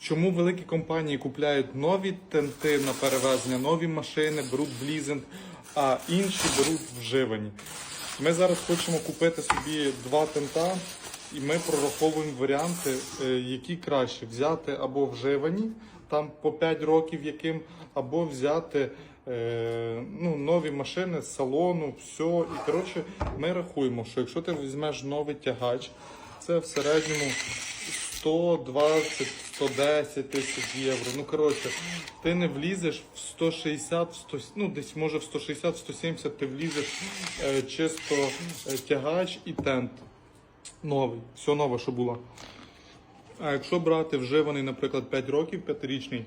Чому великі компанії купляють нові тенти на перевезення, нові машини, беруть в лізинг, а інші беруть вживані? Ми зараз хочемо купити собі два тента, і ми прораховуємо варіанти, е, які краще взяти або вживані, там по 5 років яким, або взяти е, ну, нові машини з салону, все. І коротше, ми рахуємо, що якщо ти візьмеш новий тягач, це в середньому 120, 110 тисяч євро. Ну коротше, ти не влізеш в 160, в 100, ну десь може в 160-170 ти влізеш е, чисто е, тягач і тент. Новий, все нове, що було. А якщо брати вживаний, наприклад, 5 років, 5-річний,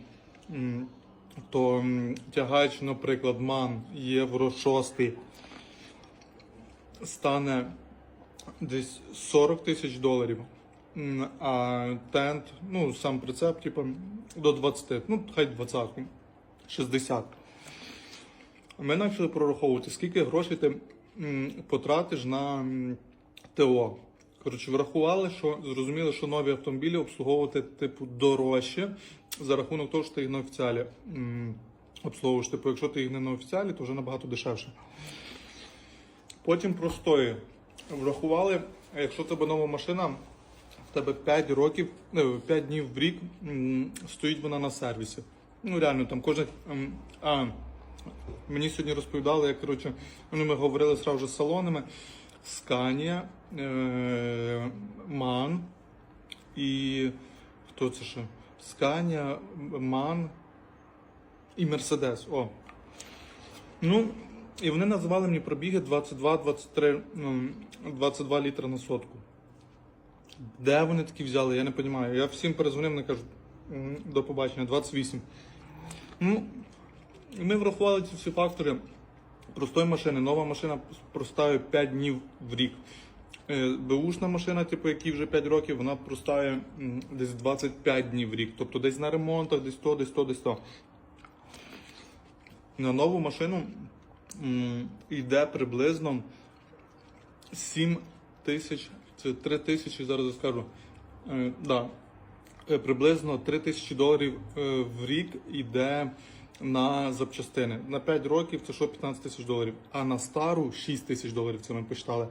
то тягач, наприклад, МАН Євро 6 стане десь 40 тисяч доларів. А тент, ну сам прицеп, типу, до 20, ну хай 20, 60. Ми почали прораховувати, скільки грошей ти потратиш на ТО. Коротше, врахували, що зрозуміли, що нові автомобілі обслуговувати типу дорожче за рахунок того, що ти їх на офіціалі обслуговуєш. Типу, якщо ти їх не на офіціалі, то вже набагато дешевше. Потім простої. Врахували, якщо тебе нова машина, в тебе 5 років, ну, 5 днів в рік стоїть вона на сервісі. Ну реально, там кожен. А, мені сьогодні розповідали, як коротше, ну, ми говорили сразу з салонами. Сканія, е, Ман і хто це ще? Сканія, Ман і Мерседес. О. Ну, і вони називали мені пробіги 22-23, ну, 22 літра на сотку. Де вони такі взяли, я не розумію. Я всім перезвонив, вони кажуть, до побачення, 28. Ну, ми врахували ці всі фактори простої машини. Нова машина простає 5 днів в рік. Е, Беушна машина, типу, якій вже 5 років, вона простає десь 25 днів в рік. Тобто десь на ремонтах, десь то, десь то, десь то. На нову машину йде приблизно 7 тисяч, це 3 тисячі, зараз я скажу. Е, да, Е, приблизно 3 тисячі доларів е, в рік йде на запчастини. На 5 років це що 15 тисяч доларів, а на стару 6 тисяч доларів це ми посчитали.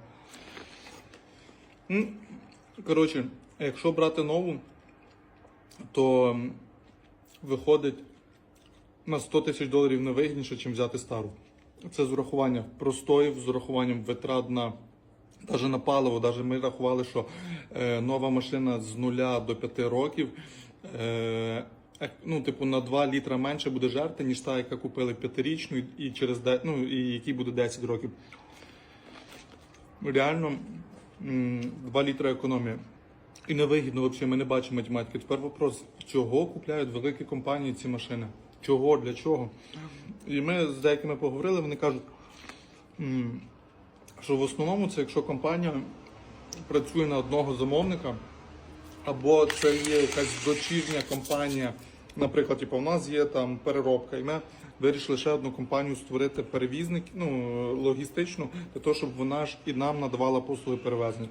Коротше, якщо брати нову, то виходить на 100 тисяч доларів не вигідніше, ніж взяти стару. Це з урахуванням простоїв, з урахуванням витрат на навіть на паливо. Навіть ми рахували, що е, нова машина з 0 до 5 років. Е, ну, типу, на 2 літра менше буде жерти, ніж та, яка купили п'ятирічну і- і через де- ну, і якій буде 10 років. Реально м, 2 літра економія. І невигідно взагалі, ми не бачимо математики. Тепер вопрос, чого купляють великі компанії ці машини? Чого, для чого? І ми з деякими поговорили, вони кажуть, що в основному це якщо компанія працює на одного замовника, або це є якась дочірня компанія. Наприклад, типу, у нас є там переробка, і ми вирішили ще одну компанію створити перевізник, ну, логістичну, для того, щоб вона ж і нам надавала послуги перевезення.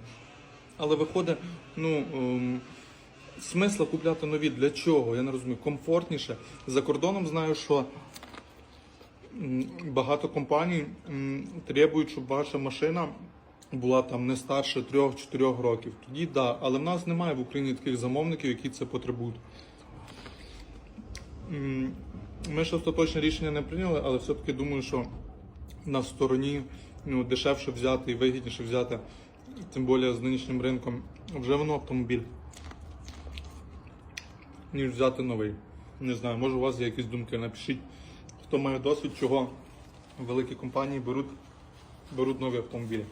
Але виходить, ну. ем, Смисла купляти нові для чого? Я не розумію. Комфортніше. За кордоном знаю, що багато компаній требують, щоб ваша машина була там не старше 3-4 років. Тоді да, але в нас немає в Україні таких замовників, які це потребують. Ми ще остаточне рішення не прийняли, але все-таки думаю, що на стороні ну, дешевше взяти і вигідніше взяти, тим більше з нинішнім ринком вживаний автомобіль, ніж взяти новий. Не знаю, може у вас є якісь думки. Напишіть, хто має досвід, чого великі компанії беруть, беруть нові автомобілі.